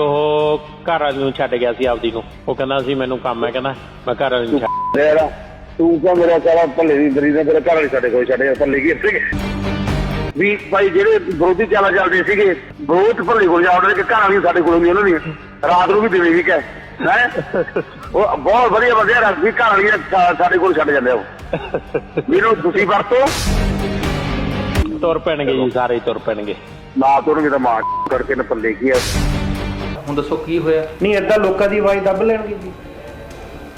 ਉਹ ਘਰ ਵਾਲੀ ਨੂੰ ਛੱਡ ਗਿਆ ਸੀ ਆਪਦੀ ਨੂੰ। ਉਹ ਕਹਿੰਦਾ ਸੀ ਮੈਨੂੰ ਕੰਮ ਹੈ। ਕਹਿੰਦਾ ਮੈਂ ਘਰ ਵਾਲੀ ਨੂੰ ਛੱਡ ਤੂੰ ਕਾ ਮੇਰਾ ਸਾਰਾ ਭੱਲੇ ਦੀ ਦਰੀ ਨੇ ਤੇਰੇ ਘਰ ਵਾਲੇ ਸਾਡੇ ਕੋਲ ਛੱਡੇ ਭੱਲੇ ਕੀ ਇੱਥੇ ਵੀ ਭਾਈ ਜਿਹੜੇ ਵਿਰੋਧੀ ਚਾਲਾ ਚੱਲਦੇ ਸੀਗੇ ਬਹੁਤ ਭੱਲੇ ਕੋਲ ਜਾਉਂਦੇ ਕਿ ਘਰ ਵਾਲੀ ਸਾਡੇ ਕੋਲ ਨਹੀਂ ਉਹਨਾਂ ਦੀ ਰਾਤ ਨੂੰ ਵੀ ਦੇਵੇ ਵੀ ਕਹੇ ਹੈ? ਉਹ ਬਹੁਤ ਵਧੀਆ ਵਧੀਆ ਰਸਮੀ ਘਰ ਵਾਲੀ ਸਾਡੇ ਕੋਲ ਛੱਡ ਜਾਂਦੇ ਆ ਉਹ। ਮੈਨੂੰ ਤੁਸੀਂ ਵਰਤੋ। ਤੁਰ ਪੈਣਗੇ ਜੀ ਸਾਰੇ ਤੁਰ ਪੈਣਗੇ। ਨਾ ਤੋੜਨਗੇ ਤਾਂ ਮਾਰ ਕਰਕੇ ਨਾ ਪੱਲੇ ਕੀ ਆ। ਹੁਣ ਦੱਸੋ ਕੀ ਹੋਇਆ ਨਹੀਂ ਏਦਾਂ ਲੋਕਾਂ ਦੀ ਆਵਾਜ਼ ਦੱਬ ਲੈਣਗੇ ਜੀ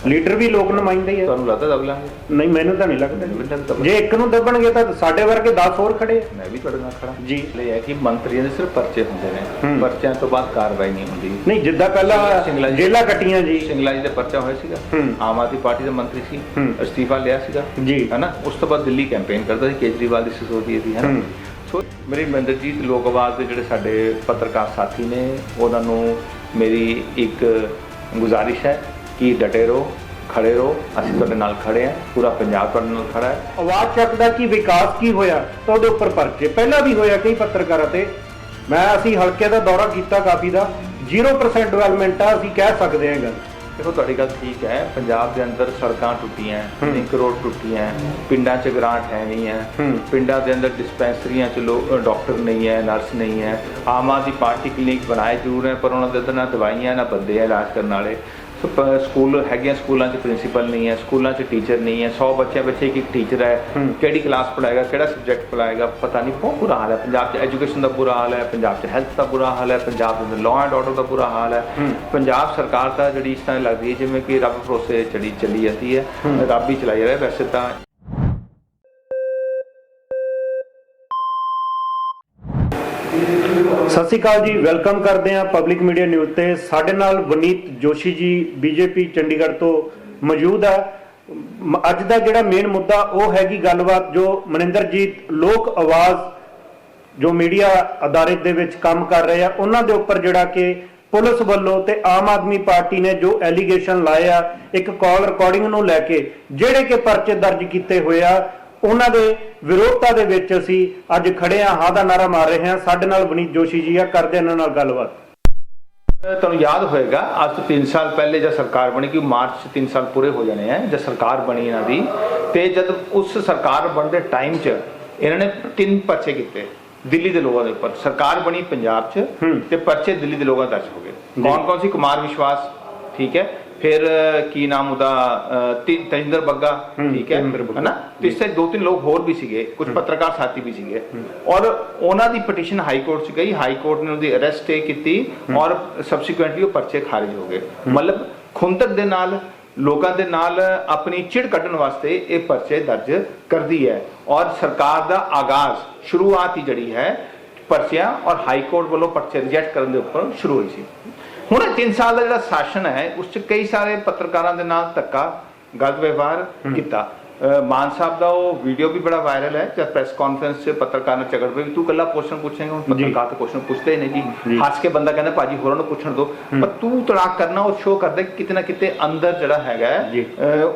ਲੀਡਰ ਵੀ ਲੋਕ ਨੁਮਾਇੰਦੇ ਹੀ ਆ ਤੁਹਾਨੂੰ ਲੱਗਦਾ ਦਬ ਲਾਂਗੇ ਨਹੀਂ ਮੈਨੂੰ ਤਾਂ ਨਹੀਂ ਲੱਗਦਾ ਮੈਨੂੰ ਤਾਂ ਜੇ ਇੱਕ ਨੂੰ ਦੱਬਣਗੇ ਤਾਂ ਸਾਡੇ ਵਰਗੇ 10 ਹੋਰ ਖੜੇ ਆ। ਮੈਂ ਵੀ ਤੁਹਾਡੇ ਨਾਲ ਖੜਾ ਜੀ। ਇਹ ਹੈ ਕਿ ਮੰਤਰੀਆਂ ਦੇ ਸਿਰਫ ਪਰਚੇ ਹੁੰਦੇ ਨੇ ਹੂੰ। ਪਰਚਿਆਂ ਤੋਂ ਬਾਅਦ ਕਾਰਵਾਈ ਨਹੀਂ ਹੁੰਦੀ ਨਹੀਂ ਜਿੱਦਾਂ ਪਹਿਲਾਂ ਜੀ। ਜੇਲਾ ਕੱਟੀਆਂ ਜੀ ਸਿੰਗਲਾ ਜੀ ਦਾ ਪਰਚਾ ਹੋਇਆ ਸੀਗਾ ਹੂੰ। ਆਮ ਆਦਮੀ ਪਾਰਟੀ ਦਾ ਮੰਤਰੀ ਸੀ ਹੂੰ। ਅਸਤੀਫਾ ਲਿਆ ਸੀਗਾ ਜੀ। ਹੈਨਾ ਉਸ ਤੋਂ ਬਾਅਦ ਦਿੱਲੀ ਕੈਂਪੇਨ ਕਰਦਾ ਸੀ ਕੇਜਰੀਵਾਲ ਦੀ ਸਿਸੋਦੀ ਦੀ ਹੈਨਾ ਹੂੰ। ਸੋ ਮੇਰੀ ਮਹਿੰਦਰਜੀਤ ਲੋਕ ਆਵਾਜ਼ ਦੇ ਜਿਹੜੇ ਸਾਡੇ ਪੱਤਰਕਾਰ ਸਾਥੀ ਨੇ, ਉਹਨਾਂ ਨੂੰ ਮੇਰੀ ਇੱਕ ਗੁਜ਼ਾਰਿਸ਼ ਹੈ ਕਿ ਡਟੇ ਰਹੋ, ਖੜੇ ਰਹੋ, ਅਸੀਂ ਤੁਹਾਡੇ ਨਾਲ ਖੜੇ ਹਾਂ, ਪੂਰਾ ਪੰਜਾਬ ਤੁਹਾਡੇ ਨਾਲ ਖੜਾ ਹੈ। ਆਵਾਜ਼ ਚੱਕਦਾ ਕਿ ਵਿਕਾਸ ਕੀ ਹੋਇਆ? ਤਾਂ ਉਹਦੇ ਉੱਪਰ ਪਰਚੇ। ਪਹਿਲਾਂ ਵੀ ਹੋਇਆ ਕਈ ਪੱਤਰਕਾਰਾਂ ਤੇ। ਮੈਂ ਅਸੀਂ ਹਲਕੇ ਦਾ ਦੌਰਾ ਕੀਤਾ ਕਾਫੀ ਦਾ। 0% ਡਿਵੈਲਪਮੈਂਟ ਆ, ਅਸੀਂ ਕਹਿ ਸਕਦੇ ਹਾਂ ਗੱਲ ਦੇਖੋ ਤੁਹਾਡੀ ਗੱਲ ਠੀਕ ਹੈ ਪੰਜਾਬ ਦੇ ਅੰਦਰ ਸੜਕਾਂ ਟੁੱਟੀਆਂ। 1 ਕਰੋੜ ਟੁੱਟੀਆਂ ਪਿੰਡਾਂ 'ਚ ਗ੍ਰਾਂਟ ਹੈ ਨਹੀਂ ਹੈ। ਪਿੰਡਾਂ ਦੇ ਅੰਦਰ ਡਿਸਪੈਂਸਰੀਆਂ 'ਚ ਲੋਕ ਡਾਕਟਰ ਨਹੀਂ ਹੈ ਨਰਸ ਨਹੀਂ ਹੈ ਆਮ ਆਦਮੀ ਪਾਰਟੀ ਕਲੀਨਿਕ ਬਣਾਏ ਜ਼ਰੂਰ ਹੈ ਪਰ ਉਹਨਾਂ ਦੇ ਅੰਦਰ ਨਾ ਦਵਾਈਆਂ ਨਾ ਬੰਦੇ ਹੈ ਇਲਾਜ ਕਰਨ ਵਾਲੇ ਸਕੂਲ ਹੈਗੇ ਸਕੂਲਾਂ 'ਚ ਪ੍ਰਿੰਸੀਪਲ ਨਹੀਂ ਹੈ ਸਕੂਲਾਂ 'ਚ ਟੀਚਰ ਨਹੀਂ ਹੈ 100 ਬੱਚਿਆਂ ਵਿੱਚ ਇੱਕ ਟੀਚਰ ਹੈ। ਕਿਹੜੀ ਕਲਾਸ ਪੜਾਏਗਾ ਕਿਹੜਾ ਸਬਜੈਕਟ ਪੜਾਏਗਾ ਪਤਾ ਨਹੀਂ ਬਹੁਤ ਬੁਰਾ ਹਾਲ ਹੈ ਪੰਜਾਬ 'ਚ ਐਜੂਕੇਸ਼ਨ ਦਾ ਬੁਰਾ ਹਾਲ ਹੈ ਪੰਜਾਬ 'ਚ ਹੈਲਥ ਦਾ ਬੁਰਾ ਹਾਲ ਹੈ ਪੰਜਾਬ ਦੇ ਲਾਅ ਐਂਡ ਆਰਡਰ ਦਾ ਬੁਰਾ ਹਾਲ ਹੈ। ਪੰਜਾਬ ਸਰਕਾਰ ਤਾਂ ਜਿਹੜੀ ਇਸ ਤਰ੍ਹਾਂ ਲੱਗਦੀ ਹੈ ਜਿਵੇਂ ਕਿ ਰੱਬ ਭਰੋਸੇ ਚੜੀ ਚੱਲੀ ਜਾਂਦੀ ਹੈ ਹੂੰ। ਰੱਬ ਹੀ ਚਲਾਈ ਰਿਹਾ ਵੈਸੇ ਤਾਂ ਸਤਿ ਸ਼੍ਰੀ ਅਕਾਲ ਜੀ, ਵੈਲਕਮ ਕਰਦੇ ਹਾਂ ਪਬਲਿਕ ਮੀਡੀਆ ਨਿਊਜ਼ ਤੇ। ਸਾਡੇ ਨਾਲ ਵਨੀਤ ਜੋਸ਼ੀ ਜੀ ਬੀਜੇਪੀ ਚੰਡੀਗੜ੍ਹ ਤੋਂ ਮੌਜੂਦ ਹੈ। ਅੱਜ ਦਾ ਜਿਹੜਾ ਮੇਨ ਮੁੱਦਾ ਉਹ ਹੈਗੀ ਗੱਲਬਾਤ ਜੋ ਮਨਿੰਦਰਜੀਤ ਲੋਕ ਆਵਾਜ਼ ਜੋ ਮੀਡੀਆ ਅਦਾਰੇ ਦੇ ਵਿੱਚ ਕੰਮ ਕਰ ਰਹੇ ਆ, ਉਹਨਾਂ ਦੇ ਉੱਪਰ ਜਿਹੜਾ ਕਿ ਪੁਲਿਸ ਵੱਲੋਂ ਤੇ ਆਮ ਆਦਮੀ ਪਾਰਟੀ ਨੇ ਜੋ ਐਲੀਗੇਸ਼ਨ ਲਾਏ ਆ, ਇੱਕ ਕਾਲ ਰਿਕਾਰਡਿੰਗ ਨੂੰ ਲੈ ਕੇ, ਜਿਹੜੇ ਕਿ ਪਰਚੇ ਦਰਜ ਕੀਤੇ ਹੋਏ ਆ ਉਹਨਾਂ ਦੇ ਵਿਰੋਧਤਾ ਦੇ ਵਿੱਚ ਅਸੀਂ ਅੱਜ ਖੜੇ ਆ ਹਾਂ ਦਾ ਨਾਰਾ ਮਾਰ ਰਹੇ ਹਾਂ। ਸਾਡੇ ਨਾਲ ਵਨੀਤ ਜੋਸ਼ੀ ਜੀ ਆ ਕਰਦੇ ਇਹਨਾਂ ਨਾਲ ਗੱਲਬਾਤ। ਤੁਹਾਨੂੰ ਯਾਦ ਹੋਏਗਾ ਅੱਜ ਤੋਂ 3 ਸਾਲ ਪਹਿਲੇ ਜਦ ਸਰਕਾਰ ਬਣੀ ਕਿ ਮਾਰਚ 'ਚ 3 ਸਾਲ ਪੂਰੇ ਹੋ ਜਾਣੇ ਆ ਜਦ ਸਰਕਾਰ ਬਣੀ ਇਹਨਾਂ ਦੀ ਤੇ ਜਦ ਉਸ ਸਰਕਾਰ ਬਣਦੇ ਟਾਈਮ 'ਚ ਇਹਨਾਂ ਨੇ ਤਿੰਨ ਪਰਚੇ ਕੀਤੇ ਦਿੱਲੀ ਦੇ ਲੋਕਾਂ ਦੇ ਉੱਪਰ। ਸਰਕਾਰ ਬਣੀ ਪੰਜਾਬ 'ਚ ਹੂੰ। ਤੇ ਪਰਚੇ ਦਿੱਲੀ ਦੇ ਲੋਕਾਂ ਦਰਜ ਹੋ ਗਏ। ਕੌਣ ਕੌਣ ਸੀ? ਕੁਮਾਰ ਵਿਸ਼ਵਾਸ ਠੀਕ ਹੈ। ਫਿਰ ਕੀ ਨਾਮ ਉਹਦਾ ਤੇਜਿੰਦਰ ਬੱਗਾ ਠੀਕ ਹੈ। ਹਨਾ? ਤੇ ਇਸ ਦੋ ਤਿੰਨ ਲੋਕ ਹੋਰ ਵੀ ਸੀਗੇ ਕੁਝ ਪੱਤਰਕਾਰ ਸਾਥੀ ਵੀ ਸੀਗੇ। ਔਰ ਉਹਨਾਂ ਦੀ ਪਟੀਸ਼ਨ ਹਾਈ ਕੋਰਟ 'ਚ ਗਈ ਹਾਈ ਕੋਰਟ ਨੇ ਉਹਦੀ ਅਰੈਸਟ ਸਟੇ ਕੀਤੀ ਔਰ ਸਬਸੀਕੁਐਂਟਲੀ ਉਹ ਪਰਚੇ ਖਾਰਜ ਹੋ ਗਏ। ਮਤਲਬ ਖੁੰਦਕ ਦੇ ਨਾਲ ਲੋਕਾਂ ਦੇ ਨਾਲ ਆਪਣੀ ਚਿੜ ਕੱਢਣ ਵਾਸਤੇ ਇਹ ਪਰਚੇ ਦਰਜ ਕਰਦੀ ਹੈ। ਔਰ ਸਰਕਾਰ ਦਾ ਆਗਾਜ਼ ਸ਼ੁਰੂਆਤ ਹੀ ਜਿਹੜੀ ਹੈ ਪਰਚਿਆਂ ਔਰ ਹਾਈ ਕੋਰਟ ਵੱਲੋਂ ਪਰਚੇ ਰਿਜੈਕਟ ਕਰਨ ਦੇ ਉੱਪਰ ਸ਼ੁਰੂ ਹੋਈ ਸੀ ਹੁਣ 3 ਸਾਲ ਦਾ ਜਿਹੜਾ ਸ਼ਾਸਨ ਹੈ ਉਸ 'ਚ ਕਈ ਸਾਰੇ ਪੱਤਰਕਾਰਾਂ ਦੇ ਨਾਲ ਧੱਕਾ ਗਲਤ ਵਿਵਹਾਰ ਕੀਤਾ ਮਾਨ ਸਾਹਿਬ ਦਾ ਉਹ ਵੀਡੀਓ ਵੀ ਬੜਾ ਵਾਇਰਲ ਹੈ ਜਦ ਪ੍ਰੈਸ ਕਾਨਫਰੰਸ 'ਚ ਪੱਤਰਕਾਰ ਨਾਲ ਝਗੜ ਪਈ ਤੂੰ ਕੱਲਾ ਕੁਐਸਚਨ ਪੁੱਛੇਂਗਾ ਹੁਣ। ਪੱਤਰਕਾਰ ਤਾਂ ਕੁਐਸਚਨ ਪੁੱਛਦੇ ਨੇ ਜੀ। ਹੱਸ ਕੇ ਬੰਦਾ ਕਹਿੰਦਾ ਭਾਜੀ ਹੋਰਾਂ ਨੂੰ ਪੁੱਛਣ ਦਿਓ ਪਰ ਤੂੰ ਤੜਾਕ ਕਰਨਾ ਉਹ ਸ਼ੋਅ ਕਰਦਾ ਕਿ ਕਿਤੇ ਨਾ ਕਿਤੇ ਅੰਦਰ ਜਿਹੜਾ ਹੈਗਾ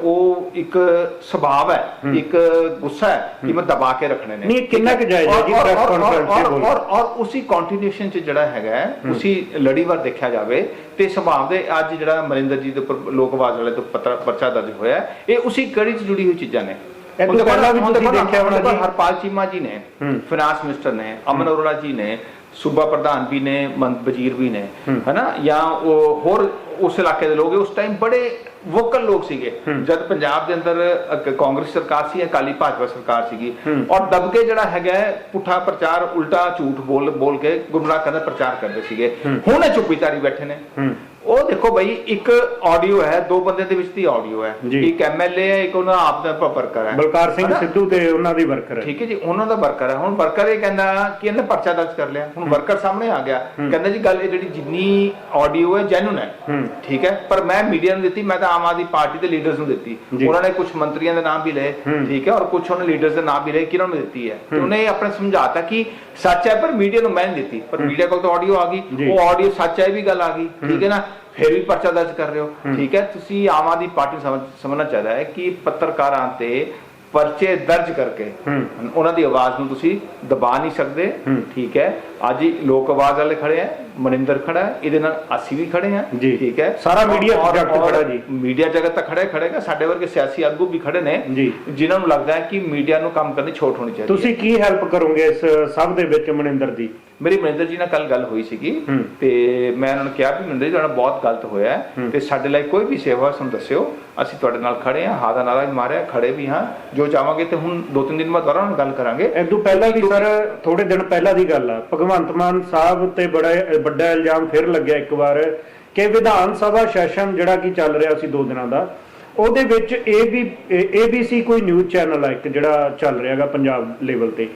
ਉਹ ਇੱਕ ਸੁਭਾਵ ਹੈ ਇੱਕ ਗੁੱਸਾ ਹੈ ਕਿ ਮੈਂ ਦਬਾ ਕੇ ਰੱਖਣੇ ਨੇ। ਨਹੀਂ, ਕਿੰਨਾ ਕੁ ਜਾਇਜ਼ ਹੈ ਜੀ ਔਰ- conference 'ਚ ਬੋਲਣਾ? ਔਰ ਔਰ ਉਸੇ ਕੰਟੀਨਿਊਸ਼ਨ ਚ ਜਿਹੜਾ ਹੈਗਾ ਉਸੀ ਲੜੀਵਾਰ ਦੇਖਿਆ ਜਾਵੇ ਤੇ ਸੁਭਾਵ ਦੇ ਅੱਜ ਜਿਹੜਾ ਮਰਿੰਦਰ ਜੀ ਦੇ ਉੱਪਰ ਲੋਕ ਆਵਾਜ਼ ਵਾਲੇ ਤੋਂ ਪੱਤਰ ਪਰਚਾ ਦਰਜ ਹੋਇਆ ਇਹ ਉਸੀ ਕੜੀ ਚ ਜੁੜੀ ਹੋਈ ਚੀਜ਼ਾਂ ਨੇ ਇਹ ਤੋਂ ਪਹਿਲਾਂ ਵੀ ਤੁਸੀਂ ਦੇਖਿਆ ਹੋਣਾ ਜੀ। ਹਰਪਾਲ ਚੀਮਾ ਜੀ ਨੇ ਹੂੰ। ਫਿਨਾਂਸ ਮਿਨਿਸਟਰ ਨੇ ਅਮਨ ਅਰੋੜਾ ਜੀ ਨੇ ਸੂਬਾ ਪ੍ਰਧਾਨ ਵੀ ਨੇ ਮੰਤ ਵਜ਼ੀਰ ਵੀ ਨੇ। ਹਨਾ ਜਾਂ ਉਹ ਹੋਰ ਉਸ ਇਲਾਕੇ ਦੇ ਲੋਕ ਉਸ ਟਾਈਮ ਬੜੇ ਵੋਕਲ ਲੋਕ ਸੀਗੇ। ਜਦ ਪੰਜਾਬ ਦੇ ਅੰਦਰ ਕਾਂਗਰਸ ਸਰਕਾਰ ਸੀ ਅਕਾਲੀ ਭਾਜਪਾ ਸਰਕਾਰ ਸੀਗੀ। ਔਰ ਦਬਕੇ ਜਿਹੜਾ ਹੈਗਾ ਪੁੱਠਾ ਪ੍ਰਚਾਰ ਉਲਟਾ ਝੂਠ ਬੋਲ ਬੋਲ ਕੇ ਗੁੰਮਰਾਹ ਕਰਨ ਪ੍ਰਚਾਰ ਕਰਦੇ ਸੀਗੇ। ਹੁਣ ਇਹ ਚੁੱਪੀ ਤਾਰੀ ਬੈਠੇ ਨੇ ਉਹ ਦੇਖੋ ਬਈ ਇੱਕ ਆਡੀਓ ਹੈ ਦੋ ਬੰਦੇ ਦੇ ਵਿੱਚ ਦੀ ਆਡੀਓ ਹੈ। ਇੱਕ ਐਮਐਲਏ ਹੈ ਇੱਕ ਉਹਨਾਂ ਆਪ ਦਾ ਵਰਕਰ ਹੈ। ਬਲਕਾਰ ਸਿੰਘ? ਸਿੱਧੂ ਤੇ ਉਹਨਾਂ ਦੀ ਵਰਕਰ ਹੈ। ਠੀਕ ਹੈ ਜੀ ਉਹਨਾਂ ਦਾ ਵਰਕਰ ਹੈ। ਹੁਣ ਵਰਕਰ ਇਹ ਕਹਿੰਦਾ ਕਿ ਇਹਨੇ ਪਰਚਾ ਦਰਜ ਕਰ ਲਿਆ। ਹੁਣ ਵਰਕਰ ਸਾਹਮਣੇ ਆ ਗਿਆ। ਕਹਿੰਦਾ ਜੀ ਗੱਲ ਇਹ ਜਿਹੜੀ ਜਿੰਨੀ ਆਡੀਓ ਹੈ ਜੈਨੂਨ ਹੈ। ਠੀਕ ਹੈ? ਪਰ ਮੈਂ ਮੀਡੀਆ ਨੂੰ ਦਿੱਤੀ ਮੈਂ ਤਾਂ ਆਮ ਆਦਮੀ ਪਾਰਟੀ ਦੇ ਲੀਡਰਸ ਨੂੰ ਦਿੱਤੀ। ਉਹਨਾਂ ਨੇ ਕੁਝ ਮੰਤਰੀਆਂ ਦੇ ਨਾਮ ਵੀ ਲਏ। ਠੀਕ ਹੈ? ਔਰ ਕੁਝ ਉਹਨਾਂ ਲੀਡਰਸ ਦੇ ਨਾਮ ਵੀ ਲਏ ਕਿਹਨਾਂ ਨੂੰ ਦਿੱਤੀ ਹੈ? ਤੇ ਉਹਨੇ ਆਪਣੇ ਸਮਝਾਤਾ ਕਿ ਸੱਚ ਹੈ ਪਰ ਮੀਡੀਆ ਨੂੰ ਮੈਂ ਨਹੀਂ ਦਿੱਤੀ। ਪਰ ਮੀਡੀਆ ਕੋਲ ਤਾਂ ਆਡੀਓ ਆ। ਗਈ। ਉਹ ਆਡੀਓ ਸੱਚ ਹੈ ਵੀ ਗੱਲ ਆ ਗਈ। ਠੀਕ ਹੈ ਨਾ? ਫਿਰ ਵੀ ਪਰਚਾ ਦਰਜ ਕਰ ਰਹੇ ਹੋ ਠੀਕ ਹੈ ਤੁਸੀਂ ਆਮ ਆਦਮੀ ਪਾਰਟੀ ਸਮਝਣਾ ਚਾਹੀਦਾ ਹੈ ਕਿ ਪੱਤਰਕਾਰਾਂ ਤੇ ਪਰਚੇ ਦਰਜ ਕਰਕੇ। ਉਹਨਾਂ ਦੀ ਆਵਾਜ਼ ਨੂੰ ਤੁਸੀਂ ਦਬਾ ਨਹੀਂ ਸਕਦੇ। ਠੀਕ ਹੈ ਅੱਜ ਲੋਕ ਆਵਾਜ਼ ਵਾਲੇ ਖੜੇ ਹੈ ਮਨਿੰਦਰ ਖੜਾ ਹੈ ਇਹਦੇ ਨਾਲ ਅਸੀਂ ਵੀ ਖੜੇ ਹਾਂ ਜੀ। ਠੀਕ ਹੈ ਸਾਰਾ ਜਗਤ ਔਰ ਖੜਾ ਜੀ। ਮੀਡੀਆ ਜਗਤ ਤਾਂ ਖੜੇ ਖੜੇਗਾ ਸਾਡੇ ਵਰਗੇ ਸਿਆਸੀ ਆਗੂ ਵੀ ਖੜੇ ਨੇ। ਜਿਨ੍ਹਾਂ ਨੂੰ ਲੱਗਦਾ ਹੈ ਕਿ ਮੀਡੀਆ ਨੂੰ ਕੰਮ ਕਰਨ ਦੀ ਛੋਟ ਹੋਣੀ ਚਾਹੀਦੀ ਤੁਸੀਂ ਕੀ ਹੈਲਪ ਕਰੋਗੇ ਇਸ ਸਭ ਦੇ ਵਿੱਚ ਮਨਿੰਦਰ ਦੀ ਮੇਰੀ ਮਨਿੰਦਰ ਜੀ ਨਾਲ ਕੱਲ ਗੱਲ ਹੋਈ ਸੀਗੀ। ਤੇ ਮੈਂ ਉਹਨਾਂ ਨੂੰ ਕਿਹਾ ਵੀ ਮਨਿੰਦਰ ਜੀ ਤੁਹਾਡਾ ਬਹੁਤ ਗਲਤ ਹੋਇਆ। ਤੇ ਸਾਡੇ ਲਈ ਕੋਈ ਵੀ ਸੇਵਾ ਸਾਨੂੰ ਦੱਸਿਓ ਅਸੀਂ ਤੁਹਾਡੇ ਨਾਲ ਖੜੇ ਹਾਂ ਹਾਂ ਦਾ ਨਾਰਾ ਵੀ ਮਾਰਿਆ ਖੜੇ ਵੀ ਹਾਂ ਜੋ ਚਾਹਾਂਗੇ ਤੇ ਹੁਣ ਦੋ ਤਿੰਨ ਦਿਨ ਬਾਅਦ ਦੁਬਾਰਾ ਨਾਲ ਗੱਲ ਕਰਾਂਗੇ ਇਦੋਂ ਪਹਿਲਾਂ ਵੀ ਸਰ ਥੋੜੇ ਦਿਨ ਪਹਿਲਾਂ ਦੀ ਗੱਲ ਆ ਭਗਵੰਤ ਮਾਨ ਸਾਹਿਬ ਤੇ ਬੜਾ ਵੱਡਾ ਇਲਜ਼ਾਮ ਫਿਰ ਲੱਗਿਆ ਇੱਕ ਵਾਰ ਕਿ ਵਿਧਾਨ ਸਭਾ ਸੈਸ਼ਨ ਜਿਹੜਾ ਕਿ ਚੱਲ ਰਿਹਾ ਸੀ ਦੋ ਦਿਨਾਂ ਦਾ ਉਹਦੇ ਵਿੱਚ ਇਹ ਵੀ ABC ਕੋਈ ਨਿਊਜ਼ ਚੈਨਲ ਆ ਇੱਕ ਜਿਹੜਾ ਚੱਲ ਰਿਹਾਗਾ ਪੰਜਾਬ ਲੈਵਲ ਤੇ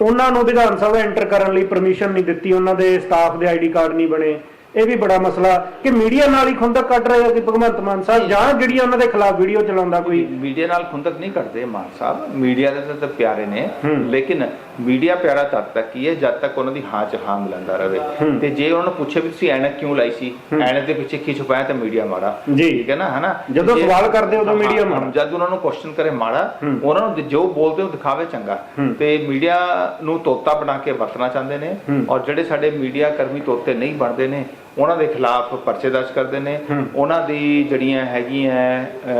ਉਹਨਾਂ ਨੂੰ ਵਿਧਾਨ ਸਭਾ ਐਂਟਰ ਕਰਨ ਲਈ ਪਰਮਿਸ਼ਨ ਨਹੀਂ ਦਿੱਤੀ ਉਹਨਾਂ ਦੇ ਸਟਾਫ ਦੇ ਆਈਡੀ ਕਾਰਡ ਨਹੀਂ ਬਣੇ। ਇਹ ਵੀ ਬੜਾ ਮਸਲਾ ਕਿ ਮੀਡੀਆ ਨਾਲ ਹੀ ਖੁੰਦਕ ਕੱਢ ਰਹੇ ਆ ਕਿ ਭਗਵੰਤ ਮਾਨ ਸਾਹਿਬ ਜਾਂ ਜਿਹੜੀ ਉਹਨਾਂ ਦੇ ਖਿਲਾਫ ਵੀਡੀਓ ਚਲਾਉਂਦਾ ਕੋਈ। ਮੀਡੀਆ ਨਾਲ ਖੁੰਦਕ ਨਹੀਂ ਕਰਦੇ ਮਾਨ ਸਾਹਿਬ। ਮੀਡੀਆ ਦੇ ਤਾਂ ਪਿਆਰੇ ਨੇ। ਲੇਕਿਨ ਮੀਡੀਆ ਪਿਆਰਾ ਤਦ ਤੱਕ ਹੀ ਹੈ ਜਦ ਤੱਕ ਉਹਨਾਂ ਦੀ ਹਾਂ ਚ ਹਾਂ ਮਿਲਦਾ ਰਹੇ। ਤੇ ਜੇ ਉਹਨਾਂ ਨੂੰ ਪੁੱਛੇ ਵੀ ਤੁਸੀਂ ਐਨਕ ਕਿਉਂ ਲਾਈ ਸੀ। ਐਨਕ ਦੇ ਪਿੱਛੇ ਕੀ ਛੁਪਾਇਆ ਤਾਂ ਮੀਡੀਆ ਮਾੜਾ। ਠੀਕ ਹੈ ਨਾ ਹਨਾ ਜਦੋਂ ਸਵਾਲ ਕਰਦੇ ਉਦੋਂ ਹਾਂ, ਮਾੜਾ। ਜਦ ਉਹਨਾਂ ਨੂੰ ਕੁਐਸਚਨ ਕਰੇ ਮਾੜਾ। ਉਹਨਾਂ ਨੂੰ ਜੋ ਬੋਲਦੇ ਉਹ ਦਿਖਾਵੇ ਚੰਗਾ। ਤੇ ਮੀਡੀਆ ਨੂੰ ਤੋਤਾ ਬਣਾ ਕੇ ਵਰਤਣਾ ਚਾਹੁੰਦੇ ਨੇ। ਔਰ ਜਿਹੜੇ ਸਾਡੇ ਮੀਡੀਆ ਕਰਮੀ ਤੋਤੇ ਨਹੀਂ ਬਣਦੇ ਨੇ ਉਹਨਾਂ ਦੇ ਖਿਲਾਫ ਪਰਚੇ ਦਰਜ ਕਰਦੇ ਨੇ। ਉਹਨਾਂ ਦੀ ਜਿਹੜੀਆਂ ਹੈਗੀਆਂ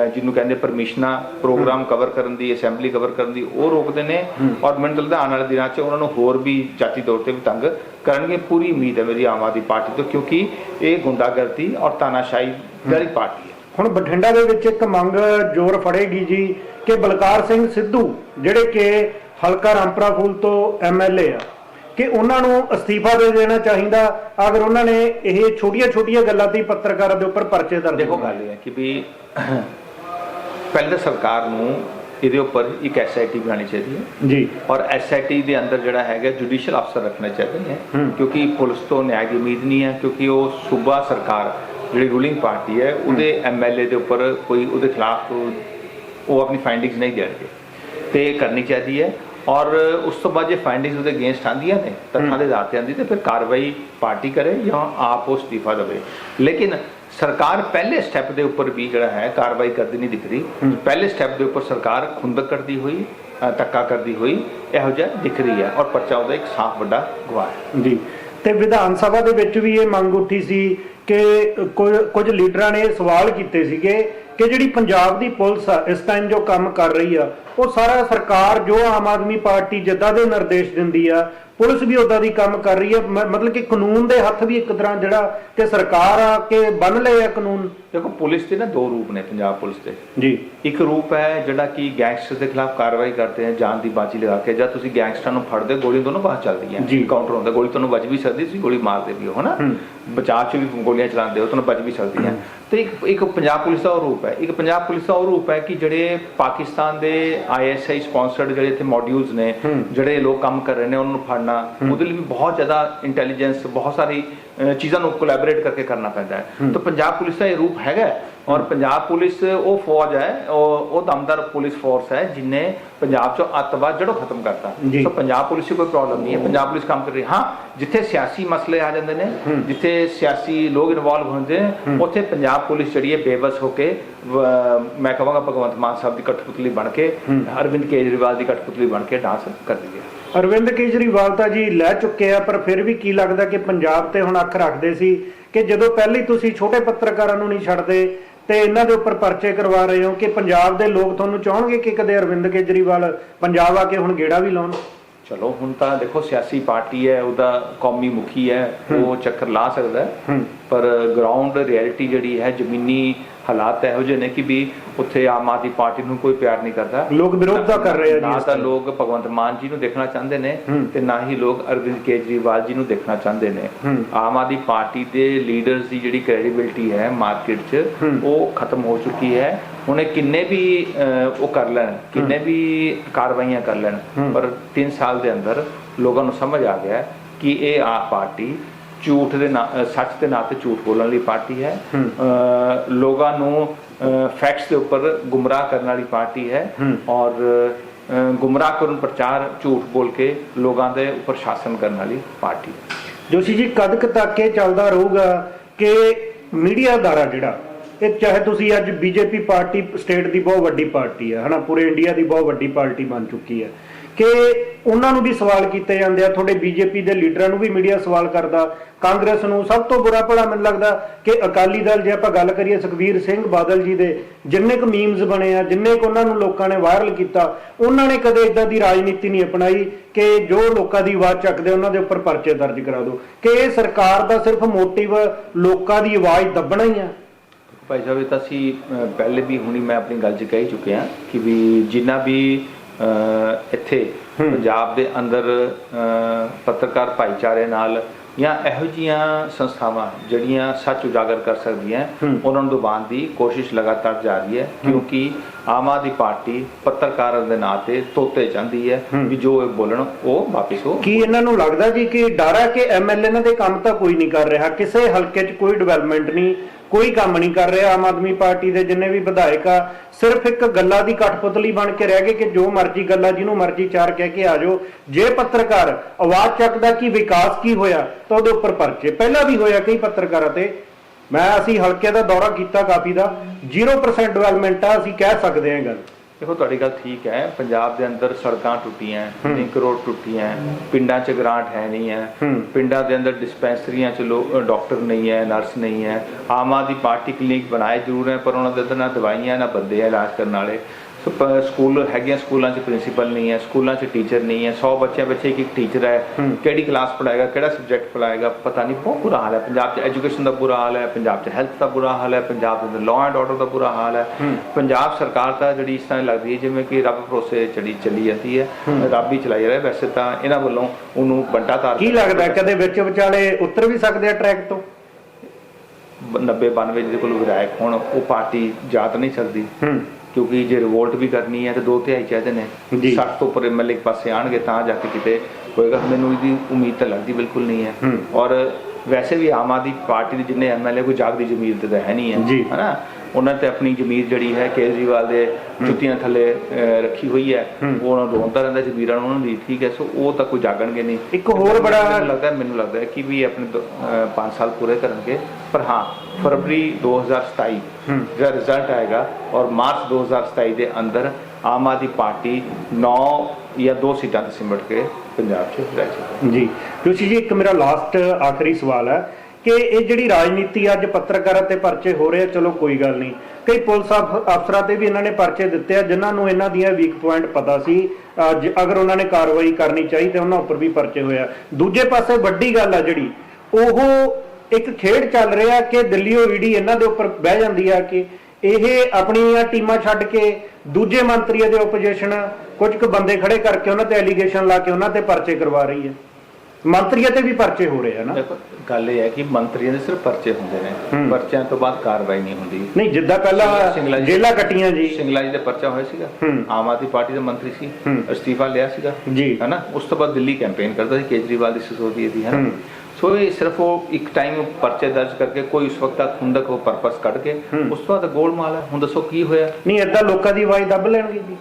ਜਿਹਨੂੰ ਕਹਿੰਦੇ ਪਰਮਿਸ਼ਨਾਂ ਪ੍ਰੋਗਰਾਮ ਕਵਰ ਕਰਨ ਦੀ ਅਸੈਂਬਲੀ ਕਵਰ ਕਰਨ ਦੀ ਉਹ ਰੋਕਦੇ ਨੇ ਔਰ ਮੈਨੂੰ ਲੱਗਦਾ ਆਉਣ ਵਾਲੇ ਦਿਨਾਂ 'ਚ ਉਹਨਾਂ ਨੂੰ ਹੋਰ ਵੀ ਜਾਤੀ ਤੌਰ ਤੇ ਵੀ ਤੰਗ ਕਰਨਗੇ। ਪੂਰੀ ਉਮੀਦ ਹੈ ਮੇਰੀ ਆਮ ਆਦਮੀ ਪਾਰਟੀ ਤੋਂ ਕਿਉਂਕਿ ਇਹ ਗੁੰਡਾਗਰਦੀ ਔਰ ਤਾਨਾਸ਼ਾਹੀ ਵਾਲੀ ਪਾਰਟੀ ਹੈ। ਹੁਣ ਬਠਿੰਡਾ ਦੇ ਵਿੱਚ ਇੱਕ ਮੰਗ ਜ਼ੋਰ ਫੜੇਗੀ ਜੀ ਕਿ ਬਲਕਾਰ ਸਿੰਘ ਸਿੱਧੂ ਜਿਹੜੇ ਕਿ ਹਲਕਾ ਰਾਮਪੁਰਾ ਫੂਲ ਤੋਂ ਐਮਐਲਏ ਆ ਕਿ ਉਹਨਾਂ ਨੂੰ ਅਸਤੀਫਾ ਦੇ ਦੇਣਾ ਚਾਹੀਦਾ। ਅਗਰ ਉਹਨਾਂ ਨੇ ਇਹ ਛੋਟੀਆਂ-ਛੋਟੀਆਂ ਗੱਲਾਂ ਤੇ ਪੱਤਰਕਾਰਾਂ ਦੇ ਉੱਪਰ ਪਰਚੇ ਦਰਜ ਦੇਖੋ। ਗੱਲ ਇਹ ਹੈ ਕਿ ਵੀ ਪਹਿਲੇ ਸਰਕਾਰ ਨੂੰ ਇਹਦੇ ਉੱਪਰ ਇੱਕ ਐਸਆਈਟੀ ਬਣਾਉਣੀ ਚਾਹੀਦੀ ਹੈ। ਜੀ। ਔਰ ਐਸਆਈਟੀ ਦੇ ਅੰਦਰ ਜਿਹੜਾ ਹੈਗਾ ਜੁਡੀਸ਼ੀਅਲ ਅਫਸਰ ਰੱਖਣੇ ਚਾਹੀਦੇ ਨੇ। ਹੂੰ। ਕਿਉਂਕਿ ਪੁਲਿਸ ਤੋਂ ਨਿਆਂ ਦੀ ਉਮੀਦ ਨਹੀਂ ਹੈ ਕਿਉਂਕਿ ਉਹ ਸੂਬਾ ਸਰਕਾਰ ਜਿਹੜੀ ਰੂਲਿੰਗ ਪਾਰਟੀ ਹੈ ਉਹਦੇ ਐਮਐਲਏ ਦੇ ਉੱਪਰ ਕੋਈ ਉਹਦੇ ਖਿਲਾਫ ਉਹ ਆਪਣੀ ਫਾਈਂਡਿੰਗਸ ਨਹੀਂ ਦੇਣਗੇ। ਤੇ ਕਰਨੀ ਚਾਹੀਦੀ ਹੈ। ਔਰ ਉਸ ਤੋਂ ਬਾਅਦ ਜੇ ਫਾਈਂਡਿੰਗਸ ਉਹਦੇ ਅਗੇਂਸਟ ਆਉਂਦੀਆਂ ਨੇ ਤੱਥਾਂ ਦੇ ਆਧਾਰ ਤੇ ਆਉਂਦੀ ਤੇ ਫਿਰ ਕਾਰਵਾਈ ਪਾਰਟੀ ਕਰੇ ਜਾਂ ਆਪ ਉਹ ਅਸਤੀਫਾ ਦੇਵੇ। ਲੇਕਿਨ ਸਰਕਾਰ ਪਹਿਲੇ ਸਟੈਪ ਦੇ ਉੱਪਰ ਵੀ ਜਿਹੜਾ ਹੈ ਕਾਰਵਾਈ ਕਰਦੀ ਨਹੀਂ ਦਿਖ ਰਹੀ। ਪਹਿਲੇ ਸਟੈਪ ਦੇ ਉੱਪਰ ਸਰਕਾਰ ਖੁੰਦਕ ਕਰਦੀ ਹੋਈ ਧੱਕਾ ਕਰਦੀ ਹੋਈ ਇਹੋ ਜਿਹਾ ਦਿਖ ਰਹੀ ਹੈ ਔਰ ਪਰਚਾ ਉਹਦਾ ਇੱਕ ਸਾਫ਼ ਵੱਡਾ ਗਵਾਹ ਹੈ। ਜੀ। ਤੇ ਵਿਧਾਨ ਸਭਾ ਦੇ ਵਿੱਚ ਵੀ ਇਹ ਮੰਗ ਉੱਠੀ ਸੀ ਕਿ ਕੁਝ ਲੀਡਰਾਂ ਨੇ ਸਵਾਲ ਕੀਤੇ ਸੀਗੇ ਕਿ ਜਿਹੜੀ ਪੰਜਾਬ ਦੀ ਪੁਲਿਸ ਆ ਇਸ ਟਾਈਮ ਜੋ ਕੰਮ ਕਰ ਰਹੀ ਆ ਉਹ ਸਾਰਾ ਸਰਕਾਰ ਜੋ ਆਮ ਆਦਮੀ ਪਾਰਟੀ ਜਿੱਦਾਂ ਦੇ ਨਿਰਦੇਸ਼ ਦਿੰਦੀ ਆ ਪੁਲਿਸ ਵੀ ਉਦਾਂ ਦੀ ਕੰਮ ਕਰ ਰਹੀ ਆ ਮ- ਮਤਲਬ ਕਿ ਕਾਨੂੰਨ ਦੇ ਹੱਥ ਵੀ ਇੱਕ ਤਰ੍ਹਾਂ ਜਿਹੜਾ ਕਿ ਸਰਕਾਰ ਆ ਕਿ ਬੰਨ ਲਏ ਆ ਕਾਨੂੰਨ। ਦੇਖੋ ਪੁਲਿਸ ਦੇ ਨਾ ਦੋ ਰੂਪ ਨੇ ਪੰਜਾਬ ਪੁਲਿਸ ਦੇ। ਜੀ। ਇੱਕ ਰੂਪ ਹੈ ਜਿਹੜਾ ਕਿ ਗੈਂਗਸਟਰ ਦੇ ਖਿਲਾਫ ਕਾਰਵਾਈ ਕਰਦੇ ਹੈ ਜਾਨ ਦੀ ਬਾਜੀ ਲਗਾ ਕੇ ਜਦ ਤੁਸੀਂ ਗੈਂਗਸਟਰਾਂ ਨੂੰ ਫੜਦੇ ਹੋ, ਗੋਲੀ ਦੋਨੋਂ ਪਾਸੇ ਚੱਲਦੀਆਂ ਜੀ। ਕਾਊਂਟਰ ਹੁੰਦਾ ਗੋਲੀ ਤੁਹਾਨੂੰ ਵੱਜ ਵੀ ਸਕਦੀ ਸੀ ਗੋਲੀ ਮਾਰਦੇ ਵੀ ਹੋ ਹਨਾ? ਹੂੰ। ਬਚਾਅ ਚ ਵੀ ਗੋਲੀਆਂ ਚਲਾਉਂਦੇ ਹੋ ਤੁਹਾਨੂੰ ਵੱਜ ਵੀ ਸਕਦੀਆਂ। ਤੇ ਇੱਕ ਇੱਕ ਪੰਜਾਬ ਪੁਲਿਸ ਦਾ ਉਹ ਰੂਪ ਹੈ। ਇੱਕ ਪੰਜਾਬ ਪੁਲਿਸ ਦਾ ਉਹ ਰੂਪ ਹੈ ਕਿ ਜਿਹੜੇ ਪਾਕਿਸਤਾਨ ਦੇ ਆਈਐਸਆਈ ਸਪਾਂਸਰਡ ਜਿਹੜੇ ਇੱਥੇ ਮੋਡਿਊਲਸ ਨੇ। ਜਿਹੜੇ ਲੋਕ ਕੰਮ ਕਰ ਰਹੇ ਨੇ ਉਹਨਾਂ ਨੂੰ ਫੜਨਾ ਉਹਦੇ ਲਈ ਵੀ ਬਹੁਤ ਜ਼ਿਆਦਾ ਇੰਟੈਲੀਜੈਂਸ ਬਹੁਤ ਸਾਰੀ ਚੀਜ਼ਾਂ ਨੂੰ ਕੋਲੈਬੋਰੇਟ ਕਰਕੇ ਕਰਨਾ ਪੈਂਦਾ ਹੈ ਤਾਂ ਪੰਜਾਬ ਪੁਲਿਸ ਦਾ ਇਹ ਰੂਪ ਹੈਗਾ। ਔਰ ਪੰਜਾਬ ਪੁਲਿਸ ਉਹ ਫੌਜ ਹੈ ਉਹ ਉਹ ਦਮਦਾਰ ਪੁਲਿਸ ਫੋਰਸ ਹੈ ਜਿਨੇ ਪੰਜਾਬ ਚੋਂ ਅੱਤਵਾਦ ਜੜੋਂ ਖਤਮ ਕਰਤਾ। ਸੋ ਪੰਜਾਬ ਪੁਲਿਸ 'ਚ ਕੋਈ ਪ੍ਰੋਬਲਮ ਨਹੀਂ ਹੈ। ਪੰਜਾਬ ਪੁਲਿਸ ਕੰਮ ਕਰ ਰਹੀ ਹੈ। ਜਿੱਥੇ ਸਿਆਸੀ ਮਸਲੇ ਆ ਜਾਂਦੇ ਨੇ ਜਿੱਥੇ ਸਿਆਸੀ ਲੋਕ ਇਨਵੋਲਵ ਹੁੰਦੇ ਉੱਥੇ ਪੰਜਾਬ ਪੁਲਿਸ ਜਿਹੜੀ ਹੈ ਬੇਬਸ ਹੋ ਕੇ ਮੈਂ ਕਹਾਂਗਾ ਭਗਵੰਤ ਮਾਨ ਸਾਹਿਬ ਦੀ ਕਠਪੁਤਲੀ ਬਣ ਕੇ ਅਰਵਿੰਦ ਕੇਜਰੀਵਾਲ ਦੀ ਕਠਪੁਤਲੀ ਬਣ ਕੇ ਡਾਂਸ ਕਰਦੀ ਹੈ। ਅਰਵਿੰਦ ਕੇਜਰੀਵਾਲ ਤਾਂ ਜੀ ਲੈ ਚੁੱਕੇ ਆ ਪਰ ਫਿਰ ਵੀ ਕੀ ਲੱਗਦਾ ਕਿ ਪੰਜਾਬ ਤੇ ਹੁਣ ਅੱਖ ਰੱਖਦੇ ਸੀ ਕਿ ਜਦੋਂ ਪਹਿਲੀ ਤੁਸੀਂ ਛੋਟੇ ਪੱਤਰਕਾਰਾਂ ਨੂੰ ਨਹੀਂ ਛੱਡਦੇ ਤੇ ਇਹਨਾਂ ਦੇ ਉੱਪਰ ਪਰਚੇ ਕਰਵਾ ਰਹੇ ਹੋ ਕਿ ਪੰਜਾਬ ਦੇ ਲੋਕ ਤੁਹਾਨੂੰ ਚਾਹਣਗੇ ਕਿ ਕਦੇ ਅਰਵਿੰਦ ਕੇਜਰੀਵਾਲ ਪੰਜਾਬ ਆ ਕੇ ਹੁਣ ਗੇੜਾ ਵੀ ਲਾਉਣ? ਚਲੋ ਹੁਣ ਤਾਂ ਦੇਖੋ ਸਿਆਸੀ ਪਾਰਟੀ ਹੈ ਉਹਦਾ ਕੌਮੀ ਮੁਖੀ ਹੈ ਉਹ ਚੱਕਰ ਲਾ ਸਕਦਾ। ਪਰ ਗਰਾਊਂਡ ਰਿਐਲਿਟੀ ਜਿਹੜੀ ਹੈ ਜ਼ਮੀਨੀ ਹਾਲਾਤ ਇਹੋ ਜਿਹੇ ਨੇ ਕਿ ਵੀ ਉੱਥੇ ਆਮ ਆਦਮੀ ਪਾਰਟੀ ਨੂੰ ਕੋਈ ਪਿਆਰ ਨਹੀਂ ਕਰਦਾ ਲੋਕ ਵਿਰੋਧਤਾ ਕਰ ਰਹੇ ਆ ਜੀ ਨਾ ਤਾਂ। ਲੋਕ ਭਗਵੰਤ ਮਾਨ ਜੀ ਨੂੰ ਦੇਖਣਾ ਚਾਹੁੰਦੇ ਨੇ। ਤੇ ਨਾ ਹੀ ਲੋਕ ਅਰਵਿੰਦ ਕੇਜਰੀਵਾਲ ਜੀ ਨੂੰ ਦੇਖਣਾ ਚਾਹੁੰਦੇ ਨੇ। ਆਮ ਆਦਮੀ ਪਾਰਟੀ ਦੇ ਲੀਡਰਸ ਦੀ ਜਿਹੜੀ ਕ੍ਰੈਡੀਬਿਲਟੀ ਹੈ ਮਾਰਕੀਟ 'ਚ। ਉਹ ਖਤਮ ਹੋ ਚੁੱਕੀ ਹੈ ਉਹਨੇ ਕਿੰਨੇ ਵੀ ਉਹ ਕਰ ਲੈਣ ਕਿੰਨੇ ਵੀ ਕਾਰਵਾਈਆਂ ਕਰ ਲੈਣ। ਪਰ 3 ਸਾਲ ਦੇ ਅੰਦਰ ਲੋਕਾਂ ਨੂੰ ਸਮਝ ਆ ਗਿਆ ਕਿ ਇਹ ਆ ਪਾਰਟੀ ਝੂਠ ਦੇ ਸੱਚ ਦੇ ਨਾਂ ਤੇ ਝੂਠ ਬੋਲਣ ਲਈ ਪਾਰਟੀ ਹੈ। ਲੋਕਾਂ ਨੂੰ ਫੈਕਟਸ ਦੇ ਉੱਪਰ ਗੁੰਮਰਾਹ ਕਰਨ ਵਾਲੀ ਪਾਰਟੀ ਹੈ। ਔਰ ਗੁੰਮਰਾਹ ਕਰਨ ਪ੍ਰਚਾਰ ਝੂਠ ਬੋਲ ਕੇ ਲੋਕਾਂ ਦੇ ਉੱਪਰ ਸ਼ਾਸਨ ਕਰਨ ਵਾਲੀ ਪਾਰਟੀ ਜੋਸ਼ੀ ਜੀ ਕਦ ਕੁ ਤੱਕ ਇਹ ਚੱਲਦਾ ਰਹੂਗਾ ਕਿ ਮੀਡੀਆ ਅਦਾਰਾ ਜਿਹੜਾ ਇਹ ਚਾਹੇ ਤੁਸੀਂ ਅੱਜ ਬੀਜੇਪੀ ਪਾਰਟੀ ਸਟੇਟ ਦੀ ਬਹੁਤ ਵੱਡੀ ਪਾਰਟੀ ਹੈ ਹਨਾ ਪੂਰੇ ਇੰਡੀਆ ਦੀ ਬਹੁਤ ਵੱਡੀ ਪਾਰਟੀ ਬਣ ਚੁੱਕੀ ਹੈ। ਕਿ ਉਹਨਾਂ ਨੂੰ ਵੀ ਸਵਾਲ ਕੀਤੇ ਜਾਂਦੇ ਆ, ਤੁਹਾਡੇ ਬੀਜੇਪੀ ਦੇ ਲੀਡਰਾਂ ਨੂੰ ਵੀ ਮੀਡੀਆ ਸਵਾਲ ਕਰਦਾ, ਕਾਂਗਰਸ ਨੂੰ ਸਭ ਤੋਂ ਬੁਰਾ ਭਲਾ ਮੈਨੂੰ ਲੱਗਦਾ ਕਿ ਅਕਾਲੀ ਦਲ, ਜੇ ਆਪਾਂ ਗੱਲ ਕਰੀਏ ਸੁਖਬੀਰ ਸਿੰਘ ਬਾਦਲ ਜੀ ਦੇ, ਜਿੰਨੇ ਕੁ ਮੀਮਸ ਬਣੇ ਆ, ਜਿੰਨੇ ਕੁ ਉਹਨਾਂ ਨੂੰ ਲੋਕਾਂ ਨੇ ਵਾਇਰਲ ਕੀਤਾ, ਉਹਨਾਂ ਨੇ ਕਦੇ ਇਦਾਂ ਦੀ ਰਾਜਨੀਤੀ ਨਹੀਂ ਅਪਣਾਈ ਕਿ ਜੋ ਲੋਕਾਂ ਦੀ ਆਵਾਜ਼ ਚੱਕਦੇ ਉਹਨਾਂ ਦੇ ਉੱਪਰ ਪਰਚੇ ਦਰਜ ਕਰਾ ਦਿਓ ਕਿ ਇਹ ਸਰਕਾਰ ਦਾ ਸਿਰਫ ਮੋਟਿਵ ਲੋਕਾਂ ਦੀ ਆਵਾਜ਼ ਦੱਬਣਾ ਹੀ ਆ। ਭਾਈ ਸਾਹਿਬ, ਇਹ ਤਾਂ ਅਸੀਂ ਪਹਿਲੇ ਵੀ ਹੁਣੀ ਮੈਂ ਆਪਣੀ ਗੱਲ 'ਚ ਕਹਿ ਚੁੱਕਿਆ ਕਿ ਵੀ ਜਿੰਨਾ ਵੀ ਇੱਥੇ ਪੰਜਾਬ ਦੇ ਅੰਦਰ ਪੱਤਰਕਾਰ ਭਾਈਚਾਰੇ ਨਾਲ ਜਾਂ ਇਹੋ ਜੀਆਂ ਸੰਸਥਾਵਾਂ ਜਿਹੜੀਆਂ ਸੱਚ ਉਜਾਗਰ ਕਰ ਸਕਦੀਆਂ ਉਹਨਾਂ ਨੂੰ ਦਬਾਉਣ ਦੀ ਕੋਸ਼ਿਸ਼ ਲਗਾਤਾਰ ਜਾਰੀ ਹੈ ਕਿਉਂਕਿ ਆਮ ਆਦਮੀ ਪਾਰਟੀ ਪੱਤਰਕਾਰਾਂ ਦੇ ਨਾਂ ਤੇ ਤੋਤੇ ਚਾਹੁੰਦੀ ਹੈ ਵੀ ਜੋ ਇਹ ਬੋਲਣ ਉਹ ਵਾਪਸ ਹੋ ਕੀ ਇਹਨਾਂ ਨੂੰ ਲੱਗਦਾ ਜੀ ਕਿ ਡਰ ਹੈ ਕਿ ਐਮਐਲਏ ਇਹਨਾਂ ਦੇ ਕੰਮ ਤਾਂ ਕੋਈ ਨਹੀਂ ਕਰ ਰਿਹਾ ਕਿਸੇ ਹਲਕੇ 'ਚ ਕੋਈ ਡਿਵੈਲਪਮੈਂਟ ਨਹੀਂ ਕੋਈ ਕੰਮ ਨਹੀਂ ਕਰ ਰਿਹਾ, ਆਮ ਆਦਮੀ ਪਾਰਟੀ ਦੇ ਜਿੰਨੇ ਵੀ ਵਿਧਾਇਕ ਆ, ਸਿਰਫ ਇੱਕ ਗੱਲਾਂ ਦੀ ਕਠਪੁਤਲੀ ਬਣ ਕੇ ਰਹਿ ਗਏ ਕਿ ਜੋ ਮਰਜ਼ੀ ਗੱਲਾਂ ਜਿਹਨੂੰ ਮਰਜ਼ੀ ਚਾਰ ਕਹਿ ਕੇ ਆ ਜਾਓ। ਜੇ ਪੱਤਰਕਾਰ ਆਵਾਜ਼ ਚੱਕਦਾ ਕਿ ਵਿਕਾਸ ਕੀ ਹੋਇਆ, ਤਾਂ ਉਹਦੇ ਉੱਪਰ ਪਰਚੇ। ਪਹਿਲਾਂ ਵੀ ਹੋਇਆ ਕਈ ਪੱਤਰਕਾਰਾਂ ਤੇ। ਮੈਂ ਅਸੀਂ ਹਲਕੇ ਦਾ ਦੌਰਾ ਕੀਤਾ ਕਾਫੀ ਦਾ। 0% ਡਿਵੈਲਪਮੈਂਟ ਆ, ਅਸੀਂ ਕਹਿ ਸਕਦੇ ਹਾਂ ਗੱਲ। ਦੇਖੋ ਤੁਹਾਡੀ ਗੱਲ ਠੀਕ ਹੈ। ਪੰਜਾਬ ਦੇ ਅੰਦਰ ਸੜਕਾਂ ਟੁੱਟੀਆਂ ਲਿੰਕ ਰੋਡ ਟੁੱਟੀਆਂ ਪਿੰਡਾਂ 'ਚ ਗ੍ਰਾਂਟ ਹੈ ਨਹੀਂ ਹੈ। ਹੂੰ। ਪਿੰਡਾਂ ਦੇ ਅੰਦਰ ਡਿਸਪੈਂਸਰੀਆਂ 'ਚ ਲੋ ਡਾਕਟਰ ਨਹੀਂ ਹੈ ਨਰਸ ਨਹੀਂ ਹੈ। ਆਮ ਆਦਮੀ ਪਾਰਟੀ ਕਲੀਨਿਕ ਬਣਾਏ ਜ਼ਰੂਰ ਹੈ ਪਰ ਉਹਨਾਂ ਦੇ ਅੰਦਰ ਨਾ ਦਵਾਈਆਂ ਨਾ ਬੰਦੇ ਆ ਇਲਾਜ ਕਰਨ ਵਾਲੇ। ਸਕੂਲ ਹੈਗੀਆਂ ਸਕੂਲਾਂ 'ਚ ਪ੍ਰਿੰਸੀਪਲ ਨਹੀਂ ਹੈ ਸਕੂਲਾਂ 'ਚ ਟੀਚਰ ਨਹੀਂ ਹੈ 100 ਬੱਚਿਆਂ ਵਿੱਚ ਇੱਕ ਇੱਕ ਟੀਚਰ ਹੈ। ਕਿਹੜੀ ਕਲਾਸ ਪੜਾਏਗਾ ਕਿਹੜਾ ਸਬਜੈਕਟ ਪੜਾਏਗਾ ਪਤਾ ਨਹੀਂ ਬਹੁਤ ਬੁਰਾ ਹਾਲ ਹੈ। ਪੰਜਾਬ 'ਚ ਐਜੂਕੇਸ਼ਨ ਦਾ ਬੁਰਾ ਹਾਲ ਹੈ ਪੰਜਾਬ 'ਚ ਹੈਲਥ ਦਾ ਬੁਰਾ ਹਾਲ ਹੈ ਪੰਜਾਬ ਦੇ ਲਾਅ ਐਂਡ ਆਰਡਰ ਦਾ ਬੁਰਾ ਹਾਲ ਹੈ। ਪੰਜਾਬ ਸਰਕਾਰ ਤਾਂ ਜਿਹੜੀ ਇਸ ਤਰ੍ਹਾਂ ਲੱਗਦੀ ਹੈ ਜਿਵੇਂ ਕਿ ਰੱਬ ਭਰੋਸੇ ਚੜੀ ਚੱਲੀ ਜਾਂਦੀ ਹੈ। ਰੱਬ ਹੀ ਚਲਾਈ ਰਿਹਾ ਵੈਸੇ ਤਾਂ ਇਹਨਾਂ ਵੱਲੋਂ ਉਹਨੂੰ ਬੰਟਾ ਤਾਰ ਕੀ ਲੱਗਦਾ ਕਦੇ ਵਿੱਚ ਵਿਚਾਲੇ ਉਤਰ ਵੀ ਸਕਦੇ ਆ ਟਰੈਕ ਤੋਂ? 90 92 ਜਿਹਦੇ ਕੋਲ ਵਿਧਾਇਕ ਹੋਣ ਉਹ ਪਾਰਟੀ ਜਾ ਤਾਂ ਨਹੀਂ ਸਕਦੀ ਹੂੰ। ਕਿਉਂਕਿ ਜੇ ਰਿਵੋਲਟ ਵੀ ਕਰਨੀ ਹੈ ਤੇ ਦੋ ਤਿਹਾਈ ਚਾਹੀਦੇ ਨੇ। ਜੀ। 60 ਤੋਂ ਉੱਪਰ ਐਮਐਲਏ ਪਾਸੇ ਆਣਗੇ ਤਾਂ ਜਾ ਕੇ ਕਿਤੇ ਹੋਏਗਾ। ਮੈਨੂੰ ਇਹਦੀ ਉਮੀਦ ਤਾਂ ਲੱਗਦੀ ਬਿਲਕੁਲ ਨਹੀਂ ਹੈ। ਹੂੰ। ਔਰ ਵੈਸੇ ਵੀ ਆਮ ਆਦਮੀ ਪਾਰਟੀ ਦੇ ਜਿੰਨੇ ਐਮਐਲਏ ਕੋਈ ਜਾਗਦੀ ਜ਼ਮੀਰ ਤੇ ਤਾਂ ਹੈ ਨਹੀਂ ਹੈ। ਜੀ। ਹਨਾ? ਉਹਨਾਂ ਤੇ ਆਪਣੀ ਜ਼ਮੀਰ ਜਿਹੜੀ ਹੈ ਕੇਜਰੀਵਾਲ ਦੇ ਜੁੱਤੀਆਂ ਥੱਲੇ ਅਹ, ਰੱਖੀ ਹੋਈ ਹੈ। ਉਹ ਉਹਨਾਂ ਨੂੰ ਰੋਂਦਾ ਰਹਿੰਦਾ ਜ਼ਮੀਰਾਂ ਨੂੰ ਉਹਨਾਂ ਦੀ ਠੀਕ ਹੈ। ਸੋ ਉਹ ਤਾਂ ਕੋਈ ਜਾਗਣਗੇ ਨਹੀਂ। ਇੱਕ ਹੋਰ ਬੜਾ- ਮੈਨੂੰ ਲੱਗਦਾ ਮੈਨੂੰ ਲੱਗਦਾ ਹੈ ਕਿ ਵੀ ਆਪਣੇ 5 ਸਾਲ ਪੂਰੇ ਕਰਨਗੇ। ਪਰ ਹਾਂ ਫਰਵਰੀ 2027 ਜਿਹੜਾ ਰਿਜ਼ਲਟ ਆਏਗਾ ਔਰ ਮਾਰਚ 2027 ਦੇ ਅੰਦਰ ਆਮ ਆਦਮੀ ਪਾਰਟੀ 9 ਜਾਂ 2 ਸੀਟਾਂ ਤੇ ਸਿਮਟ ਕੇ ਪੰਜਾਬ 'ਚ ਰਹਿ ਜਾਏਗੀ ਜੀ। ਜੋਸ਼ੀ ਜੀ ਇੱਕ ਮੇਰਾ ਲਾਸਟ ਆਖਰੀ ਸਵਾਲ ਹੈ ਕਿ ਇਹ ਜਿਹੜੀ ਰਾਜਨੀਤੀ ਅੱਜ ਪੱਤਰਕਾਰਾਂ ਤੇ ਪਰਚੇ ਹੋ ਰਹੇ ਆ ਚਲੋ ਕੋਈ ਗੱਲ ਨਹੀਂ। ਕਈ ਪੁਲਿਸ ਅਫ- ਅਫਸਰਾਂ ਤੇ ਵੀ ਇਹਨਾਂ ਨੇ ਪਰਚੇ ਦਿੱਤੇ ਆ ਜਿਨ੍ਹਾਂ ਨੂੰ ਇਹਨਾਂ ਦੀਆਂ ਵੀਕ ਪੁਆਇੰਟ ਪਤਾ ਸੀ। ਅਗਰ ਉਹਨਾਂ ਨੇ ਕਾਰਵਾਈ ਕਰਨੀ ਚਾਹੀ ਤੇ ਉਹਨਾਂ ਉੱਪਰ ਵੀ ਪਰਚੇ ਹੋਇਆ ਦੂਜੇ ਪਾਸੇ ਵੱਡੀ ਗੱਲ ਆ ਜਿਹੜੀ ਉਹ ਇੱਕ ਖੇਡ ਚੱਲ ਰਿਹਾ ਕਿ ਦਿੱਲੀੋਂ ਈਡੀ ਇਹਨਾਂ ਦੇ ਉੱਪਰ ਬਹਿ ਜਾਂਦੀ ਆ ਕਿ ਇਹ ਆਪਣੀਆਂ ਟੀਮਾਂ ਛੱਡ ਕੇ ਦੂਜੇ ਮੰਤਰੀਆਂ ਦੇ ਆਪੋਜੀਸ਼ਨ ਕੁਝ ਕੁ ਬੰਦੇ ਖੜੇ ਕਰਕੇ ਉਹਨਾਂ ਤੇ ਐਲੀਗੇਸ਼ਨ ਲਾ ਕੇ ਉਹਨਾਂ ਤੇ ਪਰਚੇ ਕਰਵਾ ਰਹੀ ਹੈ। ਮੰਤਰੀਆਂ ਤੇ ਵੀ ਪਰਚੇ ਹੋ ਰਹੇ ਆ ਨਾ। ਗੱਲ ਇਹ ਹੈ ਕਿ ਮੰਤਰੀਆਂ ਦੇ ਸਿਰਫ ਪਰਚੇ ਹੁੰਦੇ ਨੇ। ਪਰਚਿਆਂ ਤੋਂ ਬਾਅਦ ਕਾਰਵਾਈ ਨਹੀਂ ਹੁੰਦੀ। ਨਹੀਂ ਜਿੱਦਾਂ ਪਹਿਲਾਂ ਜੇਲਾ ਕੱਟੀਆਂ ਜੀ। ਸਿੰਗਲਾ ਜੀ ਦੇ ਪਰਚਾ ਹੋਇਆ ਸੀਗਾ। ਆਮ ਆਦਮੀ ਪਾਰਟੀ ਦਾ ਮੰਤਰੀ ਸੀ। ਅਸਤੀਫਾ ਲਿਆ ਸੀਗਾ। ਜੀ। ਹੈਨਾ? ਉਸ ਤੋਂ ਬਾਅਦ ਦਿੱਲੀ ਕੈਂਪੇਨ ਕਰਦਾ ਸੀ। ਕੇਜਰੀਵਾਲ ਦੀ ਸਿਸੋਦੀਏ ਦੀ ਹੈਨਾ। ਸੋ ਇਹ ਸਿਰਫ ਉਹ ਇੱਕ ਟਾਈਮ ਪਰਚੇ ਦਰਜ ਕਰਕੇ ਕੋਈ ਉਸ ਵਕਤ ਤੱਕ ਖੁੰਦਕ ਉਹ ਪਰਪਸ ਕੱਢ ਕੇ। ਉਸ ਤੋਂ ਬਾਅਦ ਗੋਲਮਾਲ ਹੈ। ਹੁਣ ਦੱਸੋ ਕੀ ਹੋਇਆ? ਨਹੀਂ ਏਦਾਂ ਲੋਕਾਂ ਦੀ ਆਵਾਜ਼ ਦੱਬ ਲੈਣਗੇ ਜੀ।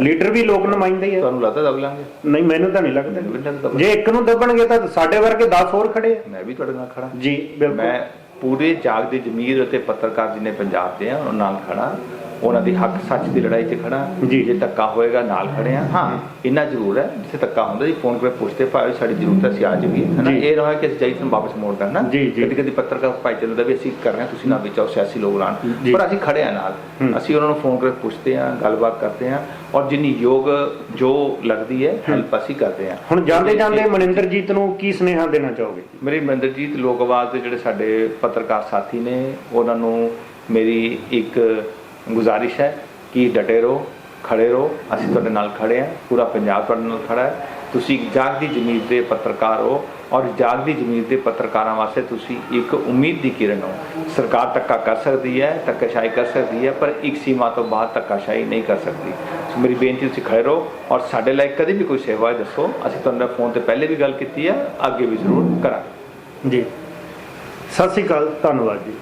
ਲੀਡਰ ਵੀ ਲੋਕ ਨੁਮਾਇੰਦੇ ਹੀ ਆ। ਤੁਹਾਨੂੰ ਲੱਗਦਾ ਦਬ ਲਾਂਗੇ ਨਹੀਂ ਮੈਨੂੰ ਤਾਂ ਨਹੀਂ ਲੱਗਦਾ। ਜੇ ਇੱਕ ਨੂੰ ਦੱਬਣਗੇ ਤਾਂ ਸਾਡੇ ਵਰਗੇ 10 ਹੋਰ ਖੜੇ ਆ। ਮੈਂ ਵੀ ਤੁਹਾਡੇ ਨਾਲ ਖੜਾ। ਜੀ ਬਿਲਕੁਲ। ਮੈਂ ਪੂਰੇ ਜਾਗਦੇ ਜ਼ਮੀਰ ਅਤੇ ਪੱਤਰਕਾਰ ਜਿਨੇ ਪੰਜਾਬ ਦੇ ਆ ਉਹਨਾਂ ਨਾਲ ਖੜਾ। ਉਹਨਾਂ ਦੀ ਹੱਕ ਸੱਚ ਦੀ ਲੜਾਈ 'ਚ ਖੜਾ ਜੀ। ਜੇ ਧੱਕਾ ਹੋਏਗਾ ਨਾਲ ਖੜੇ ਆ। ਹਾਂ। ਇੰਨਾ ਜ਼ਰੂਰ ਹੈ ਜਿੱਥੇ ਧੱਕਾ ਹੁੰਦਾ ਜੀ ਫੋਨ 'ਤੇ ਪੁੱਛਦੇ ਭਾਵੇਂ ਸਾਡੀ ਜ਼ਰੂਰਤ ਅਸੀਂ ਆ ਜਾਈਏ। ਹਨਾ। ਇਹ ਨਾ ਹੋਏ ਕਿ ਅਸੀਂ ਜਾਈ ਤੁਹਾਨੂੰ ਵਾਪਸ ਮੋੜ ਦੇਣਾ ਜੀ, ਜੀ। ਕਦੀ ਕਦੀ ਪੱਤਰਕਾਰ ਭਾਈ ਚੱਲਦਾ ਵੀ ਅਸੀਂ ਕਰ ਰਹੇ ਤੁਸੀਂ ਨਾ ਵਿੱਚ ਆਓ ਸਿਆਸੀ ਲੋਕ ਲਾਣ ਜੀ। ਪਰ ਅਸੀਂ ਖੜੇ ਆ ਨਾਲ। ਅਸੀਂ ਉਹਨਾਂ ਨੂੰ ਫੋਨ ਕਰਕੇ ਪੁੱਛਦੇ ਆ ਗੱਲਬਾਤ ਕਰਦੇ ਆ ਔਰ ਜਿੰਨੀ ਯੋਗ ਜੋ ਲੱਗਦੀ ਹੈ ਹੈਲਪ ਅਸੀਂ ਕਰਦੇ ਆ ਹੁਣ ਜਾਂਦੇ ਜਾਂਦੇ ਮਨਿੰਦਰਜੀਤ ਨੂੰ ਕੀ ਸੁਨੇਹਾ ਦੇਣਾ ਚਾਹੋਗੇ? ਮੇਰੀ ਮਨਿੰਦਰਜੀਤ ਲੋਕ ਆਵਾਜ਼ ਦੇ ਜਿਹੜੇ ਸਾਡੇ ਪੱਤਰਕਾਰ ਸਾਥੀ ਨੇ ਉਹਨਾਂ ਨੂੰ ਮੇਰੀ ਇੱਕ ਗੁਜ਼ਾਰਿਸ਼ ਹੈ ਕਿ ਡਟੇ ਰਹੋ, ਖੜੇ ਰਹੋ। ਅਸੀਂ ਤੁਹਾਡੇ ਨਾਲ ਖੜੇ ਹਾਂ। ਪੂਰਾ ਪੰਜਾਬ ਤੁਹਾਡੇ ਨਾਲ ਖੜਾ ਹੈ। ਤੁਸੀਂ ਇੱਕ ਜਾਗਦੀ ਜ਼ਮੀਰ ਦੇ ਪੱਤਰਕਾਰ ਹੋ ਔਰ ਜਾਗਦੀ ਜ਼ਮੀਰ ਦੇ ਪੱਤਰਕਾਰਾਂ ਵਾਸਤੇ ਤੁਸੀਂ ਇੱਕ ਉਮੀਦ ਦੀ ਕਿਰਨ ਹੋ। ਸਰਕਾਰ ਧੱਕਾ ਕਰ ਸਕਦੀ ਹੈ, ਧੱਕਾਸ਼ਾਹੀ ਕਰ ਸਕਦੀ ਹੈ, ਪਰ ਇੱਕ ਸੀਮਾ ਤੋਂ ਬਾਅਦ ਧੱਕਾਸ਼ਾਹੀ ਨਹੀਂ ਕਰ ਸਕਦੀ। ਸੋ ਮੇਰੀ ਬੇਨਤੀ ਤੁਸੀਂ ਖੜੇ ਰਹੋ ਔਰ ਸਾਡੇ ਲਈ ਕਦੇ ਵੀ ਕੋਈ ਸੇਵਾ ਦੱਸੋ। ਅਸੀਂ ਤੁਹਾਨੂੰ ਫੋਨ ਤੇ ਪਹਿਲੇ ਵੀ ਗੱਲ ਕੀਤੀ ਹੈ, ਅੱਗੇ ਵੀ ਜ਼ਰੂਰ ਕਰਾਂਗੇ। ਜੀ। ਸਤਿ ਸ਼੍ਰੀ ਅਕਾਲ, ਧੰਨਵਾਦ ਜੀ।